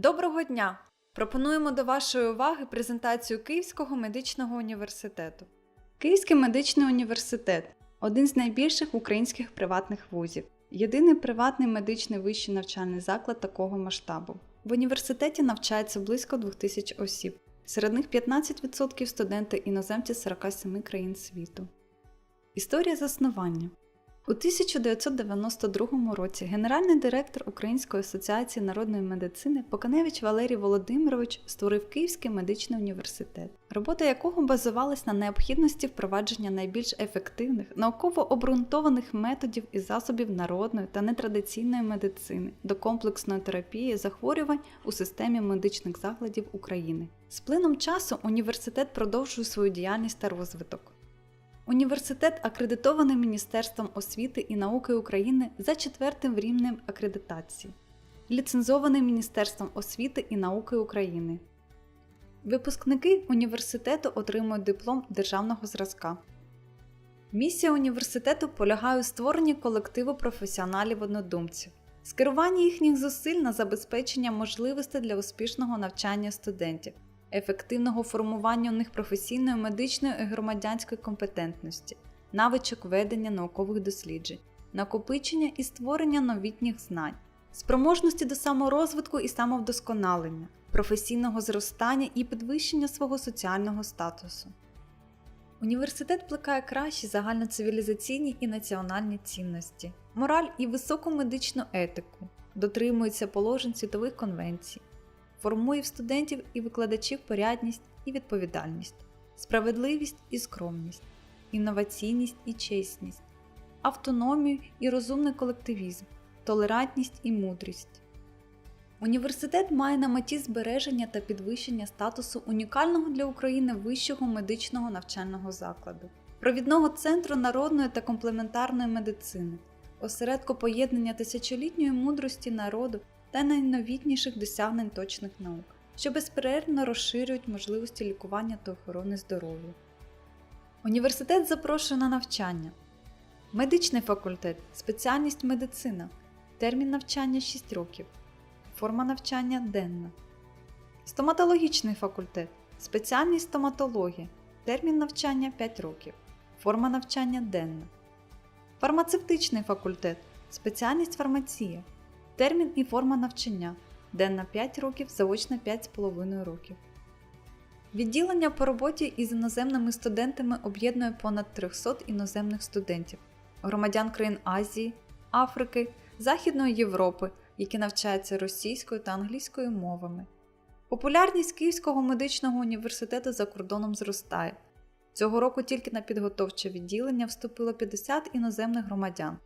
Доброго дня! Пропонуємо до вашої уваги презентацію Київського медичного університету. Київський медичний університет один з найбільших українських приватних вузів, єдиний приватний медичний вищий навчальний заклад такого масштабу. В університеті навчається близько 2000 осіб, серед них 15% студенти іноземці з 47 країн світу. Історія заснування. У 1992 році генеральний директор Української асоціації народної медицини Поканевич Валерій Володимирович створив Київський медичний університет, робота якого базувалась на необхідності впровадження найбільш ефективних, науково обґрунтованих методів і засобів народної та нетрадиційної медицини до комплексної терапії захворювань у системі медичних закладів України. З плином часу університет продовжує свою діяльність та розвиток. Університет акредитований Міністерством освіти і науки України за четвертим рівнем акредитації, ліцензований Міністерством освіти і науки України. Випускники університету отримують диплом державного зразка. Місія університету полягає у створенні колективу професіоналів-однодумців, скеруванні їхніх зусиль на забезпечення можливостей для успішного навчання студентів ефективного формування у них професійної, медичної і громадянської компетентності, навичок ведення наукових досліджень, накопичення і створення новітніх знань, спроможності до саморозвитку і самовдосконалення, професійного зростання і підвищення свого соціального статусу. Університет плекає кращі загальноцивілізаційні і національні цінності, мораль і високу медичну етику, дотримується положень світових конвенцій, формує в студентів і викладачів порядність і відповідальність, справедливість і скромність, інноваційність і чесність, автономію і розумний колективізм, толерантність і мудрість. Університет має на меті збереження та підвищення статусу унікального для України вищого медичного навчального закладу, провідного центру народної та комплементарної медицини, осередку поєднання тисячолітньої мудрості народу та найновітніших досягнень точних наук, що безперервно розширюють можливості лікування та охорони здоров'я. Університет запрошує на навчання. Медичний факультет, спеціальність медицина, термін навчання 6 років, форма навчання денна. Стоматологічний факультет, спеціальність стоматологія, термін навчання 5 років, форма навчання денна. Фармацевтичний факультет, спеціальність фармація, термін і форма навчання денна 5 років, заочна 5,5 років. Відділення по роботі із іноземними студентами об'єднує понад 300 іноземних студентів, громадян країн Азії, Африки, Західної Європи, які навчаються російською та англійською мовами. Популярність Київського медичного університету за кордоном зростає. Цього року тільки на підготовче відділення вступило 50 іноземних громадян.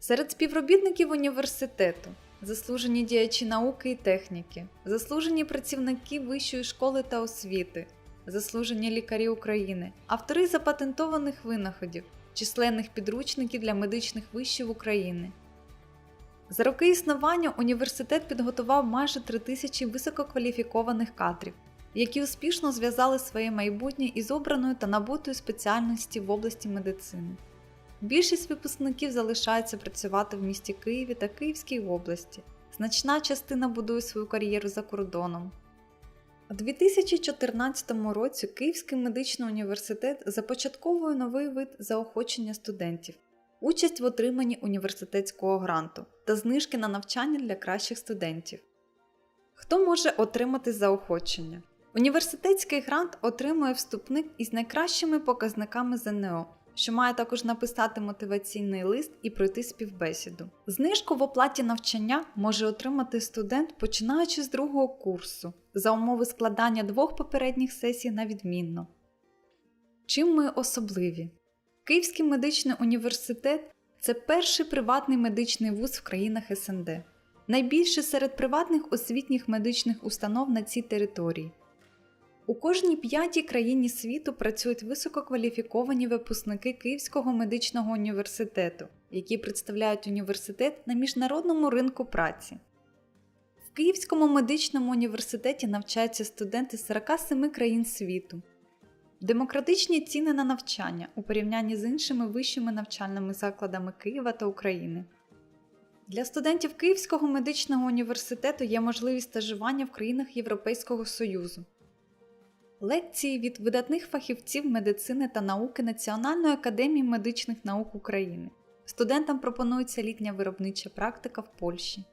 Серед співробітників університету заслужені діячі науки і техніки, заслужені працівники вищої школи та освіти, заслужені лікарі України, автори запатентованих винаходів, численних підручників для медичних вишів України. За роки існування університет підготував майже 3 тисячі висококваліфікованих кадрів, які успішно зв'язали своє майбутнє із обраною та набутою спеціальності в області медицини. Більшість випускників залишається працювати в місті Києві та Київській області. Значна частина будує свою кар'єру за кордоном. У 2014 році Київський медичний університет започатковує новий вид заохочення студентів, участь в отриманні університетського гранту та знижки на навчання для кращих студентів. Хто може отримати заохочення? Університетський грант отримує вступник із найкращими показниками ЗНО що має також написати мотиваційний лист і пройти співбесіду. Знижку в оплаті навчання може отримати студент, починаючи з другого курсу, за умови складання двох попередніх сесій на відмінно. Чим ми особливі? Київський медичний університет це перший приватний медичний вуз в країнах СНД, найбільший серед приватних освітніх медичних установ на цій території. У кожній п'ятій країні світу працюють висококваліфіковані випускники Київського медичного університету, які представляють університет на міжнародному ринку праці. В Київському медичному університеті навчаються студенти з 47 країн світу. Демократичні ціни на навчання у порівнянні з іншими вищими навчальними закладами Києва та України. Для студентів Київського медичного університету є можливість стажування в країнах Європейського Союзу. Лекції від видатних фахівців медицини та науки Національної академії медичних наук України. Студентам пропонується літня виробнича практика в Польщі.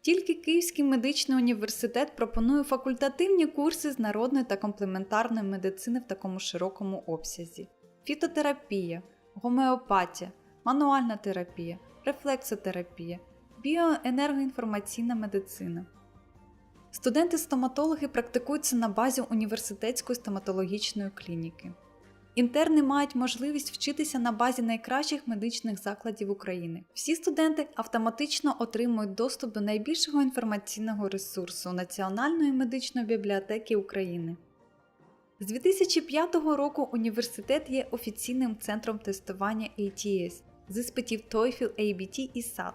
Тільки Київський медичний університет пропонує факультативні курси з народної та комплементарної медицини в такому широкому обсязі: фітотерапія, гомеопатія, мануальна терапія, рефлексотерапія, біоенергоінформаційна медицина. Студенти-стоматологи практикуються на базі університетської стоматологічної клініки. Інтерни мають можливість вчитися на базі найкращих медичних закладів України. Всі студенти автоматично отримують доступ до найбільшого інформаційного ресурсу Національної медичної бібліотеки України. З 2005 року університет є офіційним центром тестування ATS з іспитів TOEFL, ABT і SAT.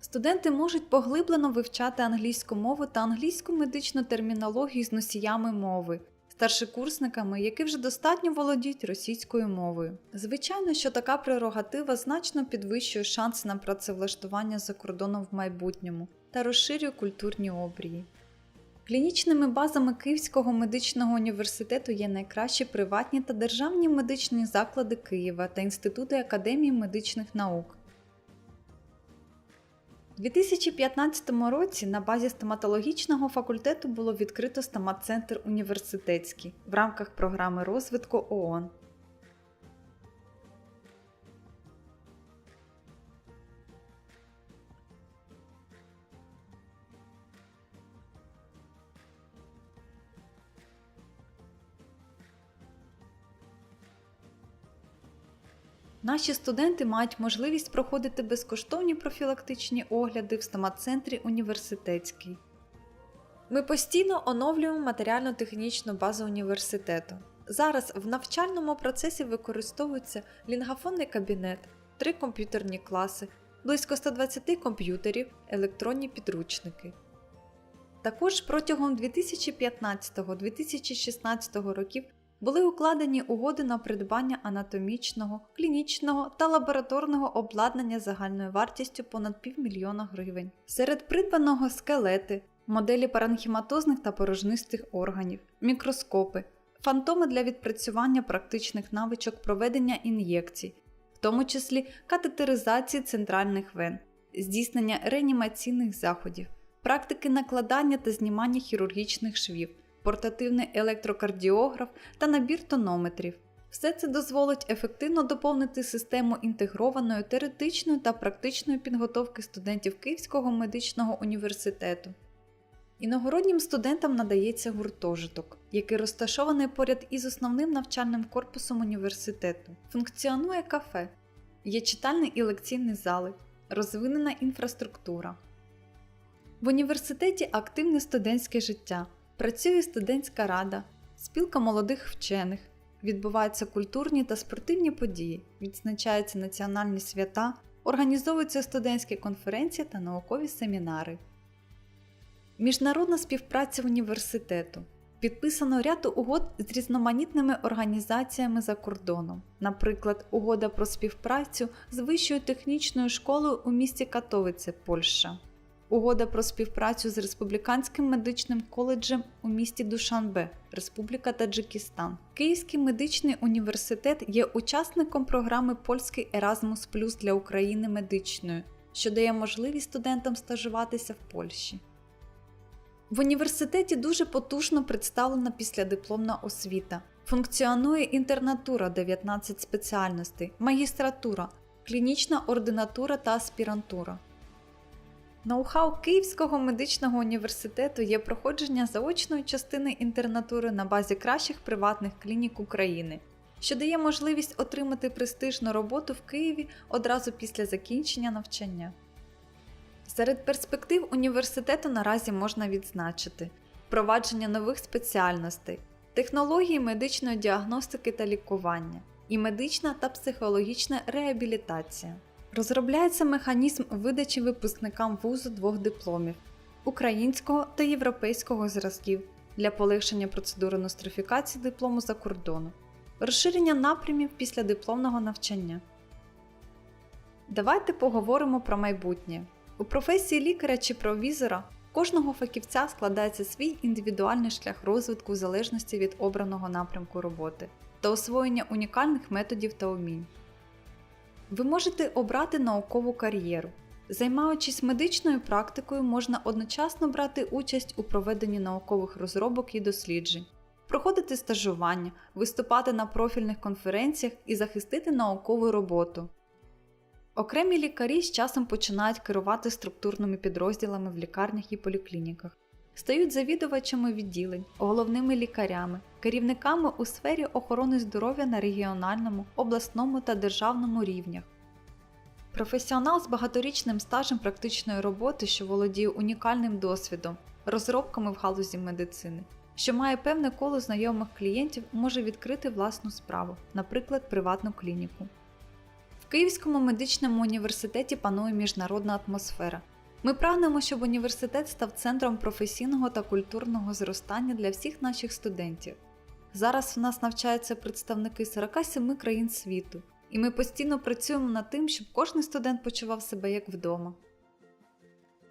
Студенти можуть поглиблено вивчати англійську мову та англійську медичну термінологію з носіями мови, старшокурсниками, які вже достатньо володіють російською мовою. Звичайно, що така прерогатива значно підвищує шанси на працевлаштування за кордоном в майбутньому та розширює культурні обрії. Клінічними базами Київського медичного університету є найкращі приватні та державні медичні заклади Києва та інститути Академії медичних наук. У 2015 році на базі стоматологічного факультету було відкрито стомат-центр університетський в рамках програми розвитку ООН. Наші студенти мають можливість проходити безкоштовні профілактичні огляди в стомат-центрі університетський. Ми постійно оновлюємо матеріально-технічну базу університету. Зараз в навчальному процесі використовується лінгафонний кабінет, три комп'ютерні класи, близько 120 комп'ютерів, електронні підручники. Також протягом 2015-2016 років були укладені угоди на придбання анатомічного, клінічного та лабораторного обладнання загальною вартістю понад півмільйона гривень. Серед придбаного скелети, моделі паранхіматозних та порожнистих органів, мікроскопи, фантоми для відпрацювання практичних навичок проведення ін'єкцій, в тому числі катетеризації центральних вен, здійснення реанімаційних заходів, практики накладання та знімання хірургічних швів портативний електрокардіограф та набір тонометрів. Все це дозволить ефективно доповнити систему інтегрованої теоретичної та практичної підготовки студентів Київського медичного університету. Іногороднім студентам надається гуртожиток, який розташований поряд із основним навчальним корпусом університету. Функціонує кафе, є читальний і лекційні зали, розвинена інфраструктура. В університеті активне студентське життя. Працює студентська рада, спілка молодих вчених, відбуваються культурні та спортивні події, відзначаються національні свята, організовуються студентські конференції та наукові семінари. Міжнародна співпраця університету. Підписано ряд угод з різноманітними організаціями за кордоном, наприклад, угода про співпрацю з Вищою технічною школою у місті Катовице, Польща. Угода про співпрацю з Республіканським медичним коледжем у місті Душанбе, Республіка Таджикистан. Київський медичний університет є учасником програми Польський Еразмус Плюс для України медичною, що дає можливість студентам стажуватися в Польщі. В університеті дуже потужно представлена післядипломна освіта. Функціонує інтернатура 19 спеціальностей, магістратура, клінічна ординатура та аспірантура. Ноу-хау Київського медичного університету є проходження заочної частини інтернатури на базі кращих приватних клінік України, що дає можливість отримати престижну роботу в Києві одразу після закінчення навчання. Серед перспектив університету наразі можна відзначити впровадження нових спеціальностей, технології медичної діагностики та лікування і медична та психологічна реабілітація. Розробляється механізм видачі випускникам вузу двох дипломів українського та європейського зразків для полегшення процедури нострифікації диплому за кордону, розширення напрямів після дипломного навчання. Давайте поговоримо про майбутнє. У професії лікаря чи провізора кожного фахівця складається свій індивідуальний шлях розвитку в залежності від обраного напрямку роботи та освоєння унікальних методів та умінь. Ви можете обрати наукову кар'єру. Займаючись медичною практикою, можна одночасно брати участь у проведенні наукових розробок і досліджень, проходити стажування, виступати на профільних конференціях і захистити наукову роботу. Окремі лікарі з часом починають керувати структурними підрозділами в лікарнях і поліклініках, стають завідувачами відділень, головними лікарями, керівниками у сфері охорони здоров'я на регіональному, обласному та державному рівнях. Професіонал з багаторічним стажем практичної роботи, що володіє унікальним досвідом, розробками в галузі медицини, що має певне коло знайомих клієнтів, може відкрити власну справу, наприклад, приватну клініку. В Київському медичному університеті панує міжнародна атмосфера. Ми прагнемо, щоб університет став центром професійного та культурного зростання для всіх наших студентів. Зараз у нас навчаються представники 47 країн світу, і ми постійно працюємо над тим, щоб кожен студент почував себе як вдома.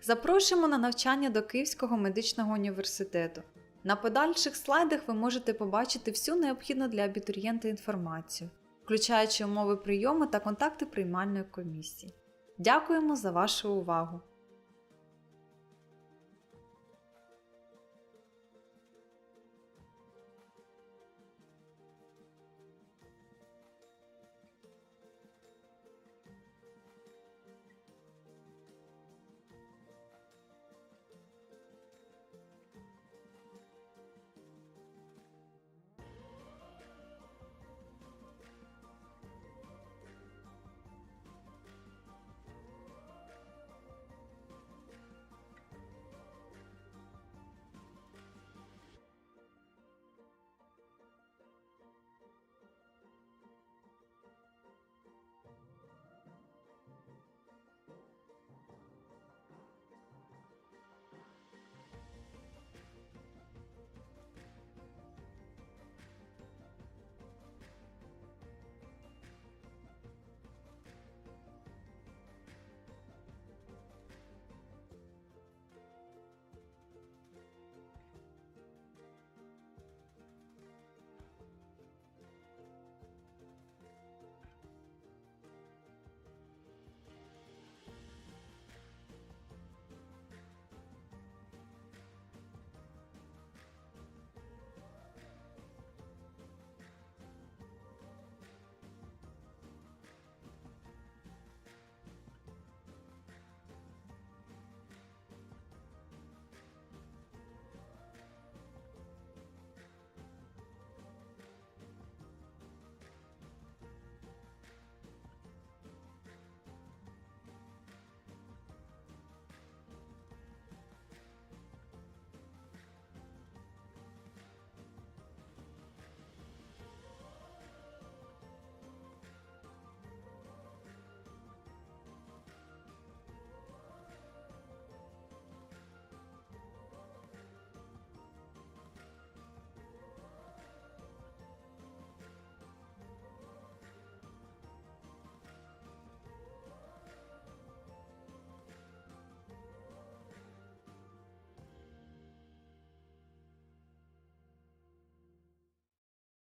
Запрошуємо на навчання до Київського медичного університету. На подальших слайдах ви можете побачити всю необхідну для абітурієнта інформацію, включаючи умови прийому та контакти приймальної комісії. Дякуємо за вашу увагу!